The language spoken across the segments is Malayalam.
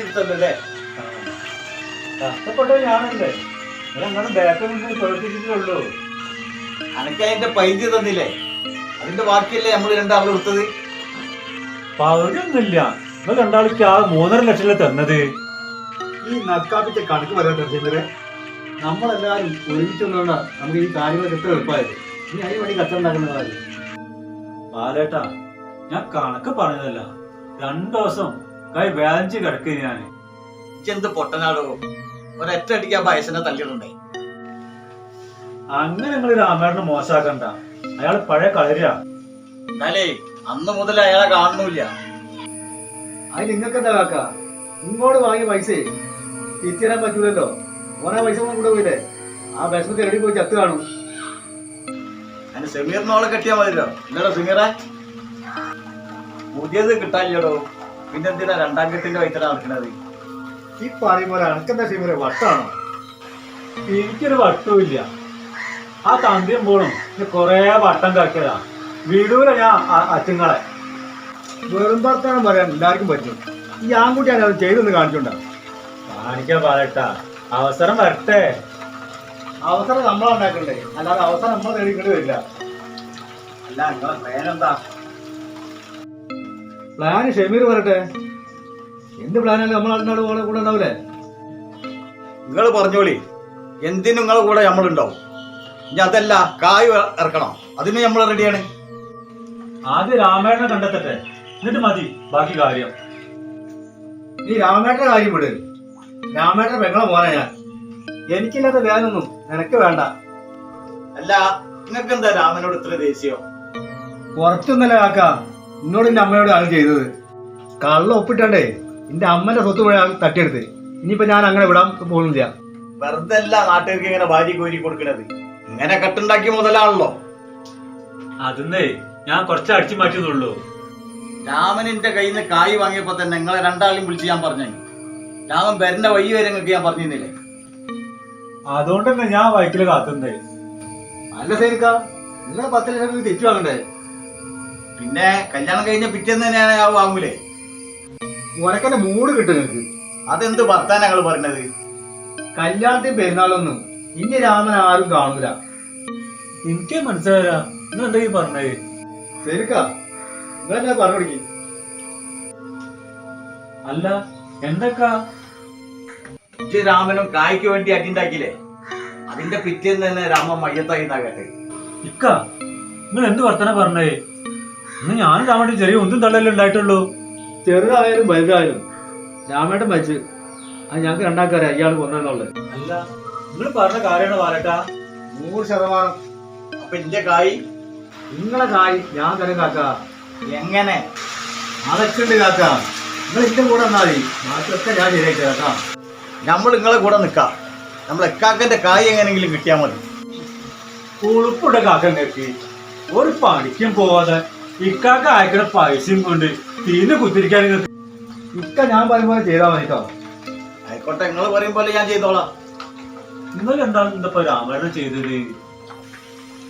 എല്ലാരും കഷ്ടപ്പെട്ട ഞാനല്ലേ നിങ്ങളങ്ങനെ ബാക്കിൽ നിന്ന് പ്രവർത്തിച്ചിട്ടുള്ളൂ അനക്ക് അതിന്റെ പൈസ തന്നില്ലേ? അതിന്റെ ബാക്കിയല്ലേ നമ്മൾ രണ്ടാളും എടുത്തത് പകുതിയൊന്നുമില്ല നിങ്ങൾ രണ്ടാൾക്ക് ആ മൂന്നര ലക്ഷം തന്നത്. ഈ നക്കാപ്പിന്റെ കണക്ക് പറയാൻ നമ്മളെല്ലാരും ഒരുമിച്ച് വന്നോണ്ടാ നമുക്ക് ഈ കാര്യങ്ങളൊക്കെ എത്ര എളുപ്പമായത്. ഇനി അതിന് വേണ്ടി കത്തുണ്ടാക്കുന്ന കാര്യം. ബാലേട്ടാ ഞാൻ കണക്ക് പറഞ്ഞതല്ല. രണ്ടു ദിവസം കൈ വേദനിച്ച് കിടക്കുക ഞാൻ എന്ത് പൊട്ടനാടോ? ഒരൊറ്റ അടിക്ക് ആ വയസ്സിനെ തള്ളിയിട്ടുണ്ടായി അങ്ങനെ നിങ്ങൾ രാമേട്ടനെ മോശമാക്കണ്ട. അയാൾ പഴയ കളരിയാ. എന്നാലേ അന്ന് മുതൽ അയാളെ കാണുന്നില്ല അത് നിങ്ങൾക്ക് എന്താ കാക്ക? ഇങ്ങോട്ട് വാങ്ങിയ പൈസ തിരിച്ചുതരാൻ പറ്റൂലല്ലോ. ഓരോ പൈസ കൂടെ പോയില്ലേ? ആ വിഷമത്തിൽ എവിടെ പോയി ചത്ത് കാണും. അതിന് സെമീറിനോളെ കെട്ടിയാൽ മതിയല്ലോ. എന്താടോ സെമീറെ? പുതിയത് കിട്ടാനില്ലടോ. പിന്നെന്തിനാ രണ്ടാം കെട്ടിന്റെ വൈത്തല നടക്കുന്നത്? ഈ പറയും പോലെ അനക്കെന്താ ചെമ്മരെ വട്ടാണോ? എനിക്കൊരു വട്ടവുമില്ല ആ തന്തിയും പോണം കൊറേ വട്ടം കാക്കിയതാ. വീടൂല ഞാൻ അച്ഛങ്ങളെ. വെറും ഭർത്താനം പറയാൻ എല്ലാവർക്കും പറ്റും. ഈ ആൺകുട്ടിയാണ് അത് ചെയ്തൊന്ന് കാണിച്ചോണ്ടാ. കാണിക്കാൻ പാലട്ടാ അവസരം വരട്ടെ. അവസരം നമ്മളുണ്ടാക്കണ്ടേ അല്ലാതെ അവസരം നമ്മൾ നേടിക്കേണ്ടി വരില്ല. അല്ല നിങ്ങളെ പേരെന്താ? പ്ലാന് ഷെമീർ പറയട്ടെ. എന്ത് പ്ലാനല്ലേ നമ്മൾ അതിനോട് കൂടെ കൂടെ ഉണ്ടാവില്ലേ നിങ്ങൾ പറഞ്ഞോളി. എന്തിനും നിങ്ങളെ കൂടെ നമ്മളുണ്ടാവും. ഇനി അതല്ല കായ് ഇറക്കണം. അതിന് നമ്മൾ റെഡിയാണ് ആദ്യം രാമായണനെ കണ്ടെത്തട്ടെ. എന്നിട്ട് മതി ബാക്കി കാര്യം. നീ രാമേട്ടന്റെ കാര്യം വിട്. രാമേട്ടന്റെ പെങ്ങളെ മോനെ ഞാൻ. എനിക്കില്ലാത്ത വേദനൊന്നും നിനക്ക് വേണ്ട. അല്ല നിങ്ങൾക്ക് എന്താ രാമനോട് ഇത്ര ദേഷ്യം? കുറച്ചൊന്നല്ല കാക്ക. എന്നോട് എന്റെ അമ്മയോട് ആൾ ചെയ്തത്. കള്ള ഒപ്പിട്ടണ്ടേ? എന്റെ അമ്മന്റെ സ്വത്ത് പോയ ആൾ തട്ടിയെടുത്ത്. ഇനിയിപ്പോ ഞാൻ അങ്ങനെ വിടാൻ പോകുന്നില്ല. വെറുതെ അല്ല നാട്ടുകാർക്ക് ഇങ്ങനെ ഭാര്യ കോരി കൊടുക്കണത്. ഇങ്ങനെ കെട്ടുണ്ടാക്കിയ മുതലാണല്ലോ. അതെന്നേ ഞാൻ കുറച്ച് അടിച്ചു മാറ്റുന്നുള്ളൂ രാമനിന്റെ കയ്യിൽ നിന്ന് കായ് വാങ്ങിയപ്പോ തന്നെ നിങ്ങളെ രണ്ടാളെയും വിളിച്ച് ഞാൻ പറഞ്ഞു. രാമൻ വരുന്ന വഴി വരെ നിങ്ങൾക്ക് ഞാൻ പറഞ്ഞിരുന്നില്ലേ? അതുകൊണ്ട് തന്നെ ഞാൻ വൈക്കിൽ കാത്തുന്നേ. അല്ല സേരിക്ക നിങ്ങളെ പത്ത് ലക്ഷം തെറ്റു വാങ്ങണ്ടേ? പിന്നെ കല്യാണം കഴിഞ്ഞ പിറ്റേന്ന് തന്നെ ആ വാങ്ങൂലേ? ഉനക്കെന്നെ മൂട് കിട്ടും നിങ്ങൾക്ക് അതെന്ത് ഭർത്താൻ ഞങ്ങൾ പറഞ്ഞത് കല്യാണത്തിന് പെരുന്നാളൊന്നും ഇനി രാമൻ ആരും കാണൂല. എനിക്ക് മനസ്സിലായ നിങ്ങൾ എന്താ ഈ പറഞ്ഞത് ശരിക്കാ. നിങ്ങളെന്നാ പറഞ്ഞു കൊടുക്കി. അല്ല എന്തൊക്കാ? ഇജ്ജ് രാമനും കായ്ക്ക് വേണ്ടി അടിണ്ടാക്കിയില്ലേ അതിന്റെ പിറ്റേന്ന് തന്നെ രാമൻ മയ്യത്തായി ഇക്ക നിങ്ങൾ എന്ത് വർത്തന പറഞ്ഞേ? ഇന്ന് ഞാൻ രാമേട്ടൻ ചെറിയ ഒന്നും തള്ളല്ലേ ഉണ്ടായിട്ടുള്ളൂ? ചെറുതായാലും വലുതായാലും രാമേട്ടൻ മരിച്ച് അത് ഞങ്ങൾക്ക് രണ്ടാൾക്കാരെ ഇയാൾ കൊന്നെന്നുള്ളത് അല്ല നിങ്ങൾ പറഞ്ഞ കാര്യമാണ് പാലട്ടാ നൂറ് ശതമാനം. അപ്പൊ എന്റെ കായ് നിങ്ങളെ കായ് ഞാൻ തരം കാക്ക. എങ്ങനെ? അതൊക്കെ ഉണ്ട് കാക്ക. നിങ്ങൾ ഇന്റെ കൂടെ വന്നാൽ മതി. ബാക്കിയൊക്കെ ഞാൻ ശരിയാക്കി കാക്ക നമ്മൾ നിങ്ങളെ കൂടെ നിൽക്കാം. നമ്മൾ എക്കാക്കന്റെ കായ് എങ്ങനെങ്കിലും കിട്ടിയാൽ മതി. ഉളുപ്പുണ്ട കാക്കങ്ങൾക്ക് ഒരു പണിക്കും പോവാതെ ഇക്കാക്ക അയക്കുന്ന പൈസയും കൊണ്ട് തീന്ന് കുത്തിരിക്കാൻ നിങ്ങൾക്ക് ഇക്ക ഞാൻ പറയുമ്പോൾ ചെയ്താൽ മതി കേട്ടോ ആയിക്കോട്ടെ നിങ്ങൾ പറയും പോലെ ഞാൻ ചെയ്തോളാം. നിങ്ങൾ എന്താണ് ഇന്നിപ്പോ രാമായണം ചെയ്തത്?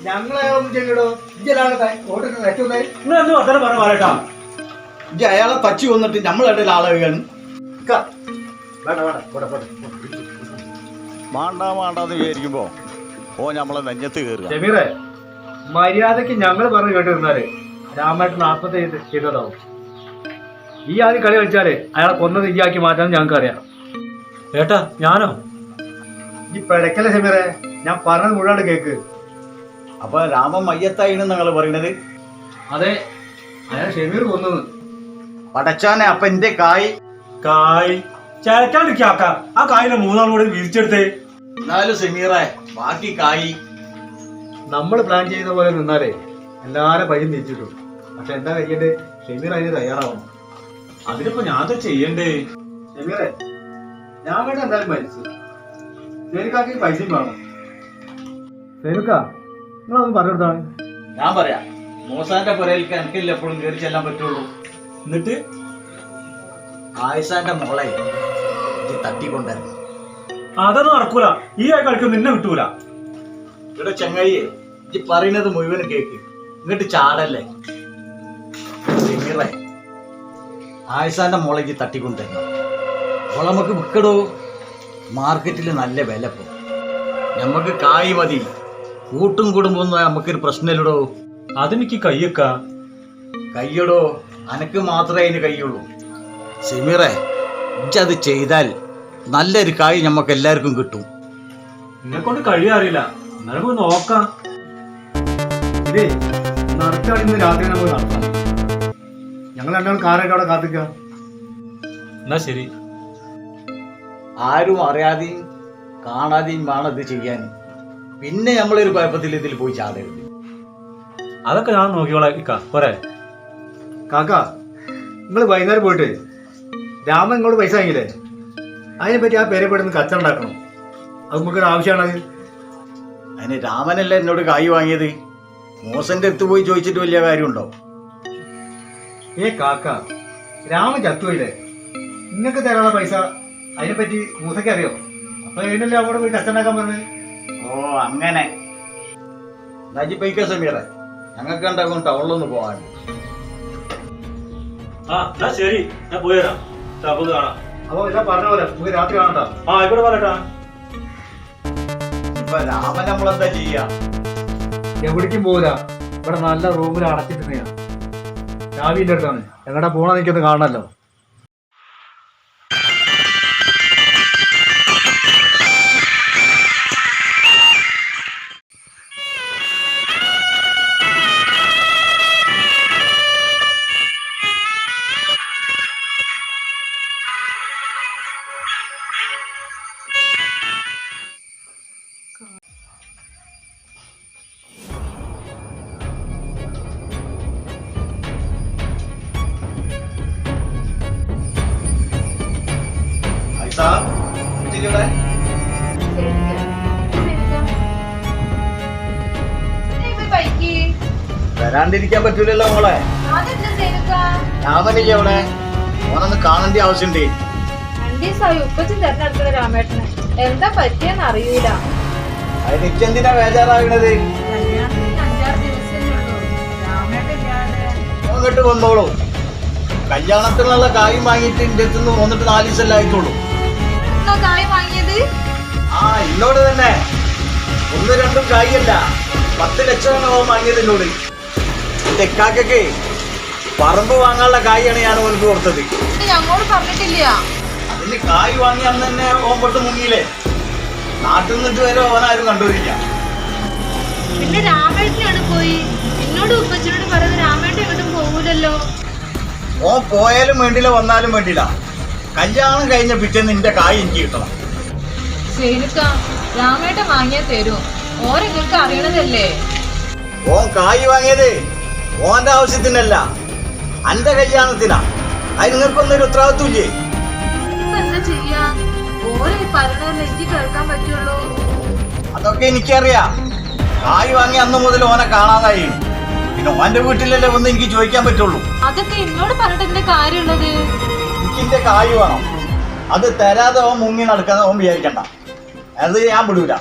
ഞങ്ങളെ ഒന്നും ചെയ്യണോ ഇജ്ജലാണ് ഓട്ടിട്ട് നെറ്റുണ്ടായി നിങ്ങൾ എന്ത് വർത്തന പറഞ്ഞ പാലട്ടാ ഇജ്ജ് അയാളെ തച്ചു വന്നിട്ട് നമ്മളുടെ ആളെ മാണ്ടാ മാണ്ടാന്ന് വിചാരിക്കുമ്പോ ഓ നമ്മളെ നെഞ്ഞത്ത് കയറുക മര്യാദയ്ക്ക് ഞങ്ങൾ പറഞ്ഞു കേട്ടിരുന്നാൽ രാമേട്ടൻ നാൽപ്പത്തി ചെയ്തതാവും ഈ ആദ്യം കളി കളിച്ചാൽ അയാളെ കൊന്നത് ഈ ആക്കി മാറ്റാൻ ഞങ്ങൾക്ക് അറിയാം ഏട്ടാ ഞാനോ? ഈ പിഴക്കല ഷമീറെ ഞാൻ പറഞ്ഞത് മുഴുവൻ കേക്ക്. അപ്പൊ രാമൻ മയ്യത്തായിരുന്നു നിങ്ങൾ പറയണത്. അതെ അയാൾ ഷെമീർ കൊന്നത്. പടച്ചാനെ അപ്പൊ എന്റെ കായ്. കായ്? ചേക്കാണ്ടിരിക്കാക്ക ആ കായിലെ മൂന്നാൾ കൂടെ വിരിച്ചെടുത്തേ. എന്നാലും സെമീറെ ബാക്കി കായ്. നമ്മൾ പ്ലാൻ ചെയ്ത പോലെ നിന്നാലേ എല്ലാരും പയ്യും തിരിച്ചിട്ടു. പക്ഷെ എന്താ കഴിയണ്ടേ ഷെമീർ അതിന് തയ്യാറാവണം അതിനിപ്പോ ഞാൻ ചെയ്യണ്ടേ? ഷെമീറെ ഞാൻ വേണ്ട എന്തായാലും മരിച്ചു. സേനുക്കാക്ക് പൈസയും വേണം. സേനുക്ക നിങ്ങളൊന്ന് പറഞ്ഞെടുത്താണ് ഞാൻ പറയാം മൂസാന്റെ പുരയിലേക്ക് എനിക്കില്ല എപ്പോഴും കയറി ചെല്ലാൻ പറ്റുള്ളൂ. എന്നിട്ട് ആയിഷാന്റെ മോളെ തട്ടിക്കൊണ്ടായിരുന്നു അതൊന്നും നടക്കൂല. ഈ കളിക്കും നിന്നെ കിട്ടൂല. ഇവിടെ ചങ്ങായിയെ ഈ പറയുന്നത് മുഴുവനും കേക്ക്. ഇങ്ങോട്ട് ചാടല്ലേ? സിമിറേ. ആയിസാന്റെ മോളേക്ക് തട്ടിക്കൊണ്ടുതരണം അപ്പോൾ നമുക്ക് വിൽക്കടോ മാർക്കറ്റിൽ നല്ല വില പോകും നമുക്ക് കായ് മതി. കൂട്ടും കുടുംബമൊന്നും നമുക്കൊരു പ്രശ്നമില്ലടോ. അതെനിക്ക് കയ്യൊക്ക. കയ്യടോ. അനക്ക് മാത്രമേ അതിന് കയ്യുള്ളൂ. സെമീറെ അത് ചെയ്താൽ നല്ലൊരു കായ് നമുക്ക് എല്ലാവർക്കും കിട്ടും. എന്നെ കൊണ്ട് കഴിയാറില്ല. എന്നാലും നോക്കാം. ഇതേ നടക്കുകയാണ് ഇന്ന് രാത്രി നമ്മൾ നടത്താം. ഞങ്ങൾ രണ്ടാളും കാറായിട്ട് അവിടെ കാത്തിക്ക എന്നാ ശരി. ആരും അറിയാതെയും കാണാതെയും വേണം ഇത് ചെയ്യാൻ. പിന്നെ നമ്മളൊരു കുഴപ്പത്തിൽ ഇതിൽ പോയി ചാടരുത്. അതൊക്കെ ഞാൻ നോക്കിക്കോളാം ഇക്ക. പോരെ. കാക്ക നിങ്ങൾ വൈകുന്നേരം പോയിട്ട് രാമൻ ഇങ്ങോട്ട് പൈസ വാങ്ങിയില്ലേ? അതിനെപ്പറ്റി ആ പേരെ പെടുന്ന കച്ച ഉണ്ടാക്കണം. അത് നമുക്കൊരു ആവശ്യമാണ് അത് അതിന് രാമനല്ലേ എന്നോട് കായ് വാങ്ങിയത്? മോസന്റെ അടുത്ത് പോയി ചോദിച്ചിട്ട് വലിയ കാര്യമുണ്ടോ? ഏ കാക്ക രാമൻ ചത്തുപോയില്ലേ? നിങ്ങൾക്ക് തരാനുള്ള പൈസ അതിനെപ്പറ്റി മൂസയ്ക്ക് അറിയോ? അപ്പൊ അതിനല്ലേ അവിടെ പോയി കച്ചണ്ടാക്കാൻ പറഞ്ഞത് ഓ അങ്ങനെ. നജി പൈക്ക സമീറെ. ഞങ്ങൾക്ക് ഉണ്ടാകും ടൗണിലൊന്ന് പോകാൻ. ആ എന്നാ ശരി. ഞാൻ പോയി തരാം അപ്പൊ കാണാം. അപ്പൊ ഇതാ പറഞ്ഞ പോലെ നമുക്ക് രാത്രി കാണണ്ട ആ ഇവിടെ പറയട്ടാ ഇപ്പൊ രാമൻ നമ്മളെന്താ ചെയ്യാ? എവിടേക്കും പോരാ ഇവിടെ നല്ല റൂമിൽ അടച്ചിട്ടുണ്ടെയാ ചാവിന്റെ അടുത്താണ് എങ്ങടെ പോണ എനിക്കൊന്ന് വരാണ്ടിരിക്കാൻ പറ്റൂലല്ലോ മോളെ. രാമനില്ലേ അവിടെ ഓനൊന്ന് കാണേണ്ടി ആവശ്യമുണ്ട്. എന്താ പറ്റിയെന്ന് അറിയൂല. ബേജാറാകണത്. അങ്ങോട്ട് വന്നോളൂ. കല്യാണത്തിനുള്ള കായും വാങ്ങിയിട്ട് എന്റെ അടുത്ത് നിന്ന് വന്നിട്ട് നാല് ദിവസം ആയിട്ടുള്ളൂ. ആ എന്നോട് തന്നെ. ഒന്ന് രണ്ടും കായല്ല. പത്ത് ലക്ഷമാണ് വാങ്ങിയത് എന്നോട്. എന്റെ ഇക്കാക്കൊക്കെ പറമ്പ് വാങ്ങാനുള്ള കായാണ് ഞാൻ ഓനക്ക് കൊടുത്തത്. ഞങ്ങളോട് പറഞ്ഞിട്ടില്ല. അതിന് കായ് വാങ്ങി അന്ന് തന്നെ ഓൻ പൊട്ട് മുങ്ങിയില്ലേ? നാട്ടിൽ നിന്നിട്ട് വരെ ഓനാരും കണ്ടുവരില്ല. പിന്നെ രാമേട്ടനാണ് പോയി? എന്നോട് ഉപ്പച്ചനോട് പറയുന്നത് രാമേട്ടൻ എങ്ങോട്ടും പോകൂലല്ലോ. ഓ പോയാലും വേണ്ടില്ല വന്നാലും വേണ്ടില്ല. കല്യാണം കഴിഞ്ഞ പിറ്റേന്ന് നിന്റെ കായ് എനിക്ക് കിട്ടണം. ശരിക്ക രാമേട്ടൻ വാങ്ങിയാ തരും. ഓരെങ്ങൾക്ക് അറിയണതല്ലേ? ഓ കായ് വാങ്ങിയത് ഓന്റെ ആവശ്യത്തിനല്ല അന്റെ കല്യാണത്തിനാ. അത് നിങ്ങൾക്കൊന്നൊരു ഉത്തരവാദിത്വമില്ലേ? അതൊക്കെ എനിക്കറിയാം. കായ് വാങ്ങി അന്ന് മുതൽ ഓനെ കാണാതായി. പിന്നെ ഓന്റെ വീട്ടിലല്ലേ ഒന്ന് എനിക്ക് ചോദിക്കാൻ പറ്റുള്ളൂ. അതൊക്കെ എന്നോട് പറഞ്ഞിട്ട് കാര്യമുള്ളത്? എനിക്കിന്റെ കായ് വേണം. അത് തരാതെ ഓൻ മുങ്ങി നടക്കാതെ ഓൻ വിചാരിക്കണ്ട. അത് ഞാൻ വിടൂല.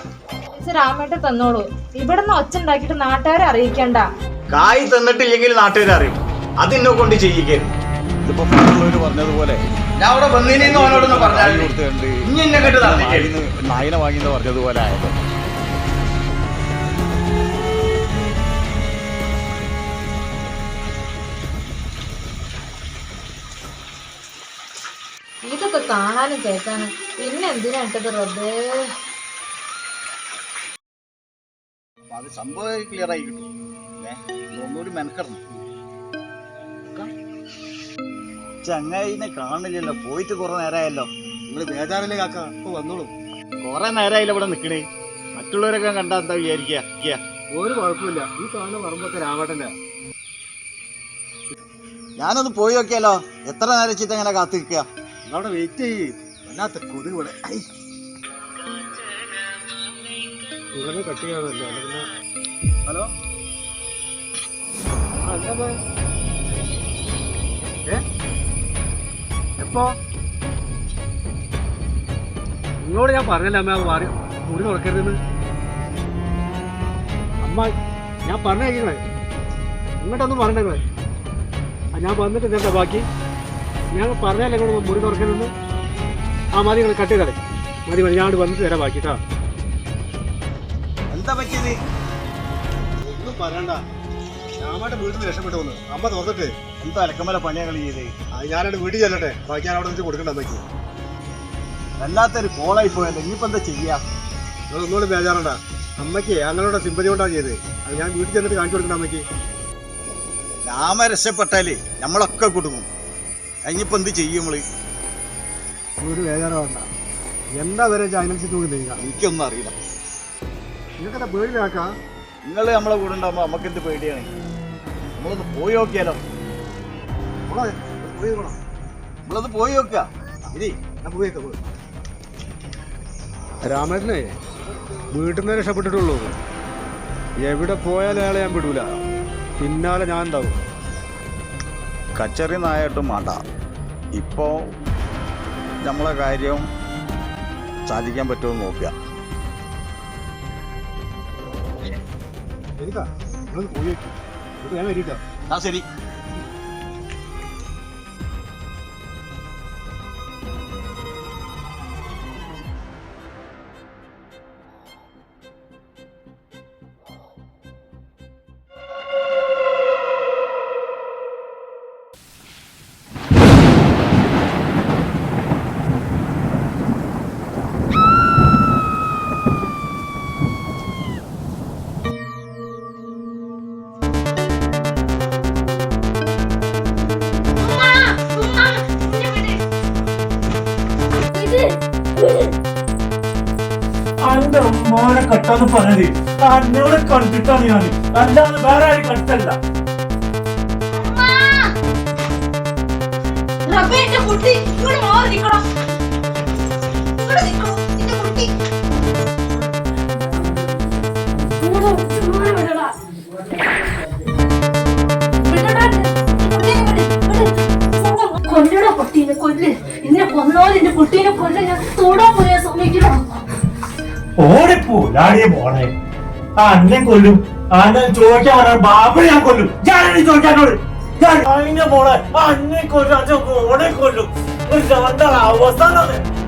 ഇത് രാമേട്ടൻ തന്നോളൂ. ഇവിടെ നിന്ന് ഒച്ച ഉണ്ടാക്കിയിട്ട് നാട്ടുകാരെ അറിയിക്കണ്ട. കായ് തന്നിട്ടില്ലെങ്കിൽ നാട്ടുകാർ അറിയും. അത് എന്നെ കൊണ്ട് ചെയ്യിക്കരുത് ഇതിപ്പോ പറഞ്ഞതുപോലെ ഞാൻ അവിടെ വന്നീനെന്ന് ഓനോടൊന്ന് പറഞ്ഞാൽ കായ് കൊടുത്തുകൊണ്ട് ഇനി എന്നെ കേട്ട് നടന്നിക്കരുത് നായിന് വാങ്ങിന്ന് പറഞ്ഞതുപോലെ ആയത്. ഇതൊക്കെ കാണാനും കേൾക്കാനും പിന്നെ എന്തിനാ ഇട്ടത് റബ്ബേ അത് സംഭവം ക്ലിയർ ആയി കിട്ടും. ഒന്നുകൂടി മെനക്കെടണം. ചങ്ങായിനെ കാണില്ലല്ലോ പോയിട്ട് കുറെ നേരമായല്ലോ നിങ്ങൾ ബേജാറില്ലേ കാക്ക ഇപ്പൊ വന്നോളൂ. കുറെ നേരമായില്ല ഇവിടെ നിക്കണേ? മറ്റുള്ളവരൊക്കെ കണ്ടാ എന്താ വിചാരിക്കുക ഒരു കുഴപ്പമില്ല. ഈ കാണുന്ന പറമ്പൊക്കെ രാവട്ടല്ല ഞാനൊന്ന് പോയി നോക്കിയാലോ. എത്ര നേരം ചീത്ത ഇങ്ങനെ കാത്തു നിൽക്കുക അവിടെ വെയിറ്റ് ചെയ്യ്. വല്ലാത്ത കൊതുക് ഇവിടെ. Cut hello? എപ്പോ? നിങ്ങളോട് ഞാൻ പറഞ്ഞല്ലേ അമ്മ മാറി മുറി തുറക്കരുതെന്ന്. അമ്മ ഞാൻ പറഞ്ഞേക്കണേ ഇങ്ങോട്ടൊന്നും പറഞ്ഞേക്കണേ ഞാൻ വന്നിട്ട് നേരത്തെ ബാക്കി. ഞാൻ പറഞ്ഞാലേ ഇങ്ങോട്ട് മുറി തുറക്കരുതെന്ന്. ആ മതി നിങ്ങൾ കട്ട് ചെയ്തേ മതി മതി ഞാൻ വന്നിട്ട് തരാം ബാക്കി കേട്ടോ. എന്താ പറ്റിയത്? ഒന്നും പറയണ്ട. ഞാമായിട്ട് വീട്ടിൽ നിന്ന് രക്ഷപ്പെട്ടു വന്നു. അമ്മ തുറന്നിട്ട് എന്താ അലക്കമല പണിയാ കളി ചെയ്തേ? അത് ഞാനവിടെ വീട്ടിൽ ചെല്ലട്ടെ. ബാക്കി ഞാൻ അവിടെ വെച്ച് കൊടുക്കണ്ട അമ്മയ്ക്ക്. വല്ലാത്തൊരു കോളായി പോയല്ലേ. ഇനിയിപ്പോ എന്താ ചെയ്യാ? നിങ്ങൾ ഒന്നുകൂടി ബേജാറണ്ട. അമ്മയ്ക്ക് ഞങ്ങളുടെ സിമ്പതി കൊണ്ടാണ് ചെയ്തത് അത് ഞാൻ വീട്ടിൽ ചെന്നിട്ട് കാണിച്ചു കൊടുക്കണ്ട അമ്മയ്ക്ക്. രാമ രക്ഷപ്പെട്ടാൽ നമ്മളൊക്കെ കുടുങ്ങും. ഇനിയിപ്പോ എന്ത് ചെയ്യും നമ്മൾ? ഒരു ബേജാറ് വേണ്ട എന്താ വരെ അതിനനുസരിച്ച് നോക്കി നീങ്ങാം എനിക്കൊന്നും അറിയില്ല. നിങ്ങൾക്കെന്താ പേടിയാക്കാം നിങ്ങൾ നമ്മളെ കൂടെ ഉണ്ടാകുമ്പോ നമുക്ക് എന്ത് പേടിയാണ്? നമ്മളൊന്ന് പോയി നോക്കിയാലോ? പോയി നോക്കണം നമ്മളത് പോയി നോക്കുക. ഇനി ഞാൻ പോയേക്കാം പോയി രാമേട്ടനെ വീട്ടിൽ നിന്ന് രക്ഷപ്പെട്ടിട്ടുള്ളൂ. എവിടെ പോയാലും അയാളെ ഞാൻ വിടൂല. പിന്നാലെ ഞാൻ ഉണ്ടാവും. കച്ചറി നായിട്ടും വേണ്ട. ഇപ്പോ നമ്മളെ കാര്യം സാധിക്കാൻ പറ്റുമോ എന്ന് നോക്കുക. എനിക്കാ പോയി ഞാൻ വരിട്ടോ ആ ശരി. എന്നോട് കണ്ടിട്ടാണ് ഞാൻ. അല്ലാതെ വേറെ ആരും വിട്. കൊല്ലടാ കുട്ടീനെ കൊല്ല്. ഇന്നെ കൊന്നോലെ എന്റെ കുട്ടീനെ കൊല്ല. ഞാൻ തൊടാൻ പോയാ സമ്മതിക്കണം ഓടിപ്പോ ലാടിയെ പോണേ ആ അന്നെ കൊല്ലും. അന്നെ ചോദിക്കാൻ പറഞ്ഞ ബാബു ഞാൻ കൊല്ലും. ഞാനെന്നെ ചോദിക്കാനോട് ഞാൻ അതിനെ പോണെ അന്നെ കൊല്ലും. അച്ഛൻ കൊല്ലും. അവസാനം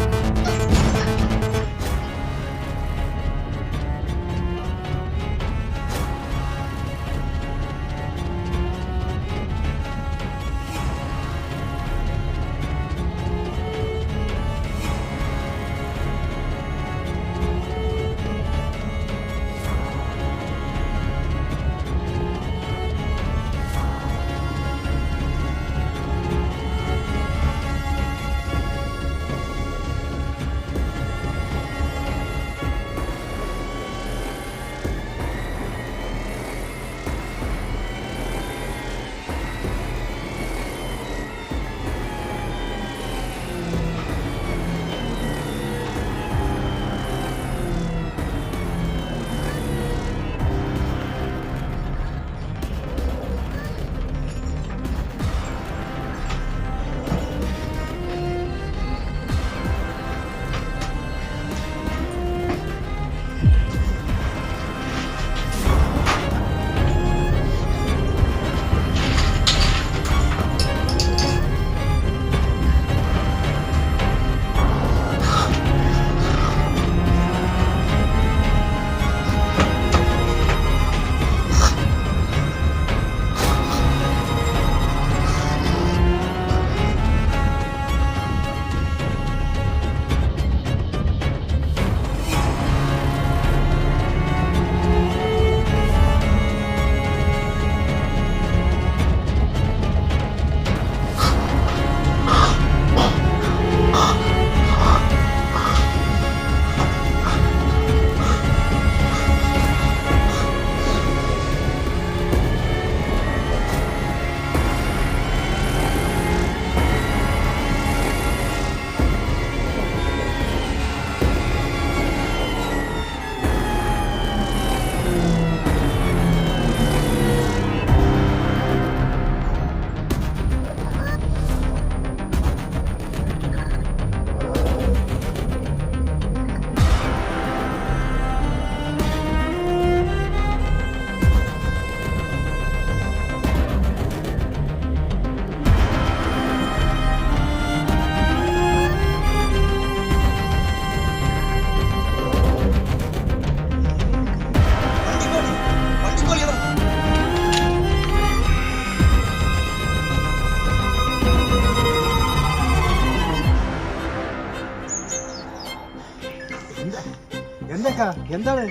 എന്താണ്?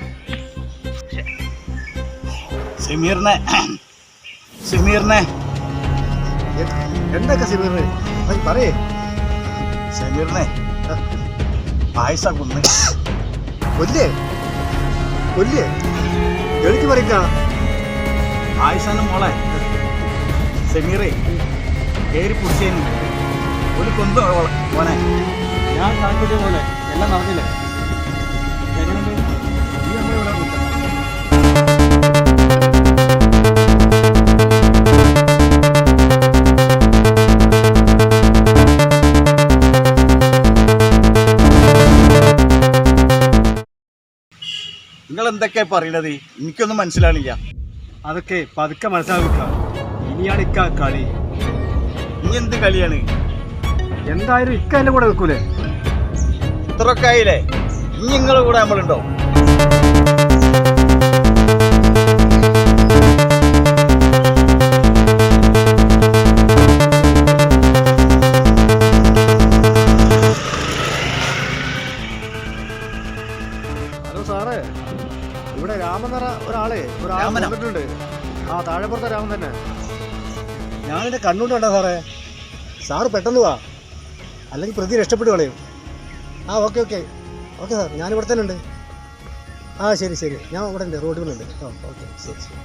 സെമീറിനെ സെമീറിനെ. എന്തൊക്കെ സെമീറിനെ? പറയേ. സെമീറിനെ പായസ കൊന്ന്. കൊല്ലേ. കൊല്ലേ. എനിക്ക് പറയുക പായസാനും മോളെ. സെമീറെ കയറി പിടിച്ചേന്. ഒരു കൊന്തോളെ മോനെ. ഞാൻ കാണിച്ചിട്ടേ പോലെ. എല്ലാം നടന്നില്ലേ. നിങ്ങൾ എന്തൊക്കെയാ പറയണത്? എനിക്കൊന്നും മനസ്സിലാണില്ല അതൊക്കെ പതുക്കെ മനസ്സിലാക്കുക ഇനിയാണ് ഇക്ക കളി. ഇനി എന്ത് കളിയാണ്? എന്തായാലും ഇക്ക എന്റെ കൂടെ നിൽക്കൂലേ? ഇത്രയൊക്കെ ആയില്ലേ? ഇനി നിങ്ങളുടെ കൂടെ നമ്മളുണ്ടോ? ആ താഴെപ്പുറത്തെ രാമൻ തന്നെ ഞാൻ കണ്ണുകൊണ്ട് കണ്ട സാറേ. സാറ് പെട്ടെന്ന് വാ. അല്ലെങ്കിൽ പ്രതി രക്ഷപ്പെട്ടു കളയും ആ ഓക്കെ ഓക്കെ. ഓക്കെ സാർ ഞാൻ ഇവിടെ തന്നെ ഉണ്ട്. ആ ശരി ശരി. ഞാൻ ഇവിടെ ഉണ്ട് റോഡിലുണ്ട് ആ ഓക്കെ ശരി ശരി.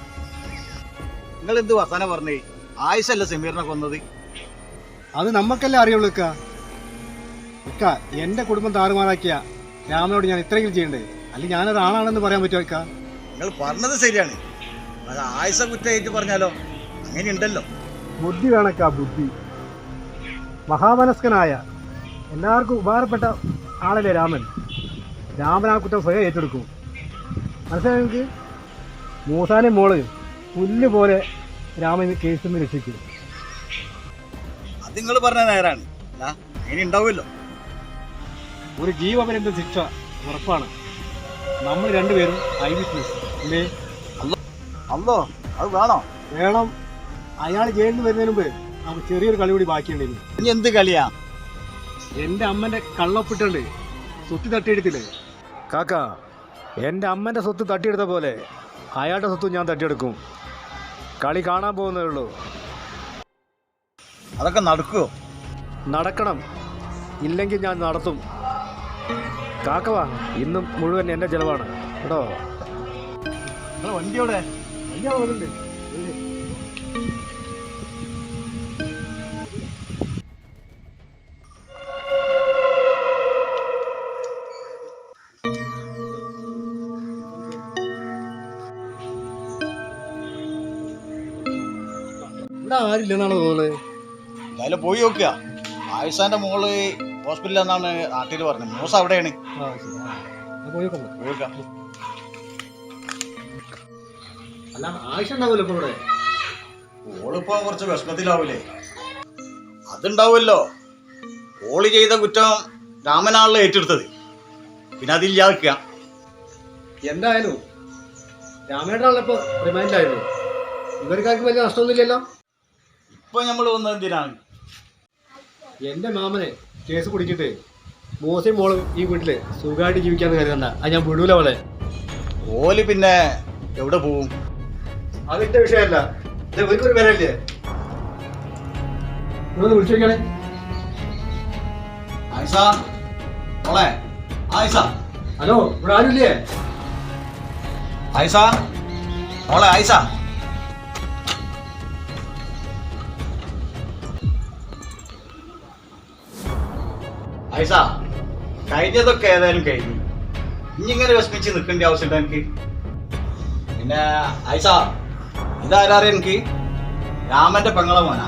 നിങ്ങൾ എന്ത് വസാന പറഞ്ഞേ? ആയുസല്ല സെമീറിനെ കൊന്നത്? അത് നമുക്കല്ലേ അറിയുള്ളൂ ഇക്ക. ഇക്ക എന്റെ കുടുംബം താറുമാറാക്കിയ രാമനോട് ഞാൻ ഇത്രയെങ്കിലും ചെയ്യണ്ടേ? അല്ലെങ്കിൽ ഞാനൊരാളാണെന്ന് പറയാൻ പറ്റുമോ ഇക്ക? നിങ്ങൾ പറഞ്ഞത് ശരിയാണ്. ആയിഷ കുറ്റമായിട്ട് പറഞ്ഞാലോ? അങ്ങനെ ഉണ്ടല്ലോ ബുദ്ധി വേണക്ക ബുദ്ധി. മഹാമനസ്കനായ എല്ലാവർക്കും ഉപകാരപ്പെട്ട ആളല്ലേ രാമൻ? രാമൻ ആ കുറ്റം സ്വയം ഏറ്റെടുക്കും. മനസ്സിലായി നിങ്ങൾക്ക് മൂസാനെ മോൾ പുല്ല് പോലെ രാമൻ കേസിൽ നിന്ന് രക്ഷിക്കും. അത് നിങ്ങൾ പറഞ്ഞ നേരാണ്. അങ്ങനെ ഉണ്ടാവുമല്ലോ. ഒരു ജീവപര്യന്ത ശിക്ഷ ഉറപ്പാണ്. നമ്മൾ രണ്ടുപേരും ഐ വിറ്റ്നസ് അല്ലേ? അല്ലോ അത് വേണോ? വേണം. അയാൾ ജയിലിൽ വരുന്നതിന് മുമ്പ് നമുക്ക് ചെറിയൊരു കളി കൂടി ബാക്കിയുണ്ടായിരുന്നു ഇനി എന്ത് കളിയാ? എന്റെ അമ്മന്റെ കള്ളപ്പിട്ടുണ്ട്. സ്വത്ത് തട്ടിയെടുത്തില്ലേ? കാക്ക എന്റെ അമ്മന്റെ സ്വത്ത് തട്ടിയെടുത്ത പോലെ അയാളുടെ സ്വത്തും ഞാൻ തട്ടിയെടുക്കും. കളി കാണാൻ പോകുന്നേ ഉള്ളൂ. അതൊക്കെ നടക്കുമോ നടക്കണം. ഇല്ലെങ്കിൽ ഞാൻ നടത്തും. കാക്കവാ ഇന്നും മുഴുവൻ എന്റെ ചിലവാണ്. കേട്ടോ? നിങ്ങൾ വണ്ടിയോടെ ഇവിടെ ആരില്ലെന്നാണ് തോന്നുന്നത് എന്തായാലും പോയി നോക്കുക ആയിഷാന്റെ മോൾ ഹോസ്പിറ്റലിൽ എന്നാണ് നാട്ടിൽ പറഞ്ഞത്. മൂസ അവിടെയാണ്. പോയി നോക്കാം. അല്ല ആവശ്യം ഉണ്ടാവില്ല ഇപ്പോൾ ഇവിടെ. ഓളിപ്പോ കുറച്ച് വിഷമത്തിലാവൂലേ? അതുണ്ടാവുമല്ലോ. ഓൾ ചെയ്ത കുറ്റം രാമനാണല്ലോ ഏറ്റെടുത്തത്. പിന്നെ അതില്ലാതിക്കുക. എന്തായാലും രാമേട്ടനാണല്ലോ ഇപ്പോൾ റിമാൻഡിലായിരുന്നു ഇവർക്കാർക്കും വലിയ നഷ്ടമൊന്നുമില്ലല്ലോ. ഇപ്പൊ നമ്മൾ വന്നത് എന്തിനാണ്? എന്റെ മാമനെ കേസ് കുടിച്ചിട്ട് മോശം മോളും ഈ വീട്ടിൽ സുഖമായിട്ട് ജീവിക്കാന്ന് കരുതണ്ട. അത് ഞാൻ വിടൂല അവളെ ഓൽ പിന്നെ എവിടെ പോവും? അതിന്റെ വിഷയമല്ല. ഇത് നിങ്ങളൊന്ന് വിളിച്ചു നോക്കിയാണേ ആയിഷ മോളെ ആയിഷ. ഹലോ ഇവിടെ ആരുമില്ലേ? ആയിഷ മോളെ ആയിഷ. ആയിഷ കഴിഞ്ഞതൊക്കെ ഏതായാലും കഴിഞ്ഞു. ഇനി ഇങ്ങനെ വിഷമിച്ച് നിൽക്കേണ്ട ആവശ്യമുണ്ടോ എനിക്ക്? പിന്നെ ആയിഷ ഇതാരാ എനിക്ക് രാമന്റെ പെങ്ങളെ മോനാ.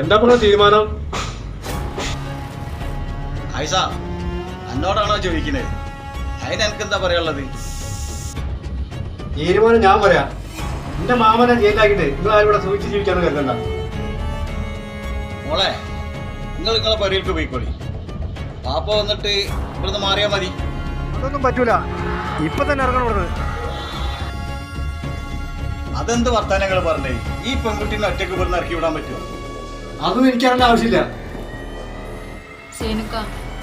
എന്താ പറഞ്ഞ തീരുമാനം? ആയിഷ എന്നോടാണോ ചോദിക്കുന്നത്? അതിന് എനിക്ക് എന്താ പറയാനുള്ളത്? തീരുമാനം ഞാൻ പറയാ. എന്റെ മാമനെ ജയിലാക്കിട്ട് നിങ്ങൾ ആരും ഇവിടെ സൂക്ഷിച്ച് ജീവിക്കാന്ന് കരുതണ്ട. മോളെ നിങ്ങൾ നിങ്ങളെ പരിയിലേക്ക് പോയിക്കോളി. പാപ്പ വന്നിട്ട് ഇവിടുന്ന് മാറിയാൽ മതി. അതൊന്നും പറ്റൂല. ഇപ്പൊ തന്നെ ഇറങ്ങണം ഇവിടുന്ന്. അതെന്ത് വർത്താനങ്ങൾ പറഞ്ഞേ? ഈ പെൺകുട്ടീനെ ഒറ്റയ്ക്ക് ഇവിടുന്ന് ഇറക്കി വിടാൻ പറ്റുമോ അതൊന്നും എനിക്കറിയേണ്ട ആവശ്യമില്ല. സേനുക്ക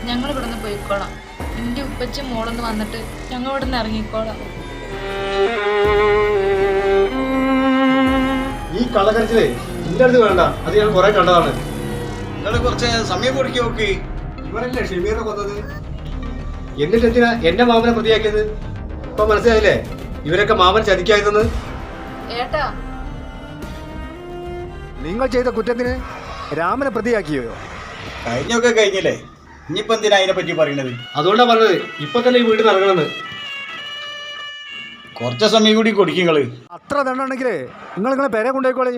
ഞങ്ങൾ ഇവിടുന്ന് പോയിക്കോളാം. എന്റെ ഉപ്പച്ചും മോളൊന്ന് വന്നിട്ട് ഞങ്ങൾ ഇവിടുന്ന് ഇറങ്ങിക്കോളാം. ഈ കള്ളക്കരച്ചിലേ നിന്റെ അടുത്ത് വേണ്ട. അത് ഞാൻ കുറെ കണ്ടതാണ്. നിങ്ങൾ കുറച്ച് സമയം കൊടുക്കി നോക്കി. ഇവരല്ലേ ഷെമീറിനെ കൊന്നത്? എന്നിട്ട് എന്തിനാ എന്റെ മാമനെ പ്രതിയാക്കിയത്? ഇപ്പൊ മനസ്സിലായില്ലേ? ഇവരൊക്കെ മാമൻ ചതിക്കായിരുന്നു ഏട്ടാ. നിങ്ങൾ ചെയ്ത കുറ്റത്തിന് രാമനെ പ്രതിയാക്കിയോ? കഴിഞ്ഞൊക്കെ കഴിഞ്ഞില്ലേ? ഇനിയിപ്പോ എന്തിനാ അതിനെ പറ്റി പറയണത്? അതുകൊണ്ടാ പറഞ്ഞത്. ഇപ്പൊ തന്നെ ഈ വീട് ഇറങ്ങണമെന്ന്. കുറച്ച് സമയം കൂടി കൊടുക്കും നിങ്ങൾ. അത്ര ദണ്ണുണ്ടെങ്കിലേ നിങ്ങൾ നിങ്ങളെ പേരെ കൊണ്ടുപോയിക്കോളെ.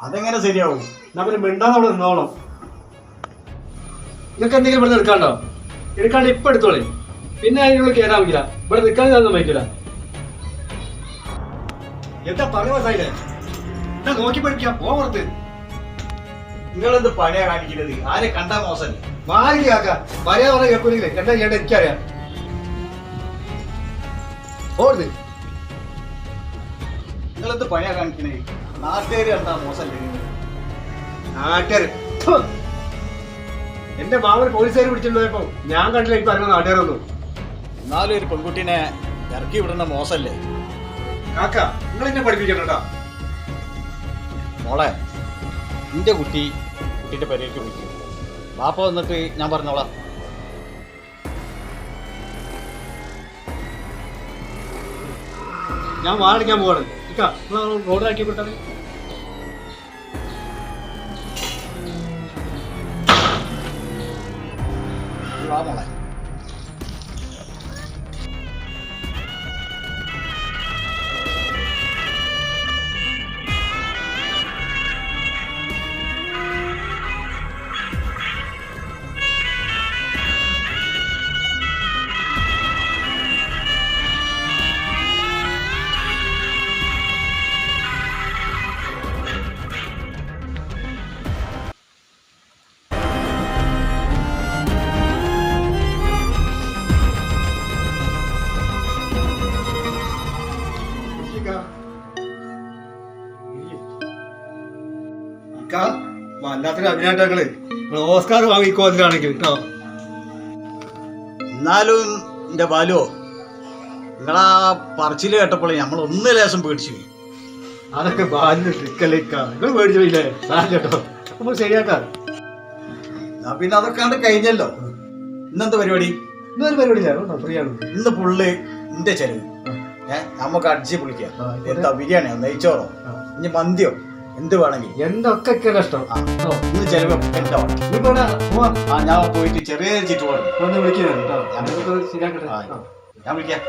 അതെങ്ങനെ ശരിയാവും? നമ്മൾ മിണ്ടാതെ അവിടെ നിന്നോളാം. നിങ്ങൾക്ക് എന്തെങ്കിലും ഇവിടെ എടുക്കാണ്ടോ എടുക്കാണ്ട് ഇപ്പൊ എടുത്തോളേ. പിന്നെ അതിനുള്ള കേടാ വയ്ക്കില്ല ഇവിടെ നിൽക്കാൻ ഞാൻ വയ്ക്കില്ല എന്താ പറഞ്ഞു മനസ്സിലായില്ലേ? എന്താ നോക്കി പഠിക്കാം പോ നിങ്ങളെന്ത് പണിയാ കാണിക്കുന്നത്? ആരെ കണ്ടാ മോശം? മാറി കാക്ക പറയാ പറഞ്ഞ കേൾക്കൂലെങ്കിലേ എന്താ ചെയ്യേണ്ട എനിക്കറിയാം. ഓടുത് നിങ്ങളെന്ത് പണിയാ കാണിക്കണേ? നാട്ടുകാര് കണ്ടാ മോശം നാട്ടുകാർ എന്റെ മാമൻ പോലീസുകാർ പിടിച്ചിട്ടുണ്ടായപ്പോ ഞാൻ കണ്ടില്ല എനിക്ക് പറഞ്ഞ നാട്ടുകാരൊന്നും. എന്നാലും ഒരു പെൺകുട്ടീനെ ഇറക്കി വിടുന്ന മോശല്ലേ? കാക്ക നിങ്ങൾ എന്നെ പഠിപ്പിക്കണം കേട്ടോ. മോളെ എന്റെ കുട്ടി കുട്ടിന്റെ പെരേക്ക് വിളിക്കും. ബാപ്പ വന്നിട്ട് ഞാൻ പറഞ്ഞോളാം. ഞാൻ വാടടിക്കാൻ പോവാണ്. ഇക്ക നിങ്ങൾ റോഡിലാക്കി മോളെ. വല്ലാത്തൊരു അഭിനേതാക്കൾ. ഓസ്കാർ വാങ്ങിക്കോ അതിലാണെങ്കിൽ കേട്ടോ. എന്നാലും എന്റെ ബാലുവോ നിങ്ങളാ പറച്ചിൽ കേട്ടപ്പോൾ നമ്മൾ ഒന്ന് ലേശം പേടിച്ചു. അതൊക്കെ ബാലിന് ട്രിക്കല്ലേക്ക നിങ്ങൾ മേടിച്ചില്ലേ സാർ കേട്ടോ. നമുക്ക് ശരിയാക്കാം എന്നാ പിന്നെ അതൊക്കെ കണ്ട് കഴിഞ്ഞല്ലോ. ഇന്നെന്ത് പരിപാടി? ഇന്നൊരു പരിപാടി ഞാൻ ഫ്രീ ആണ്. ഇന്ന് പുള്ളി എന്റെ ചെലവ്. ഏഹ് നമുക്ക് അടിച്ച് പൊളിക്കാം. എന്താ ബിരിയാണിയോ? നെയ്ച്ചോറോ? ഇനി മന്തിയോ? എന്ത് വേണമെങ്കിൽ എന്തൊക്കെ ഇഷ്ടം. ഇനിയിപ്പോ ആ ഞാൻ പോയിട്ട് ചെറിയ ചുറ്റുപാട് ഒന്ന് വിളിക്കുന്നുണ്ടോ ഞാൻ ശരിയാക്കട്ടെ. ഞാൻ വിളിക്കാം.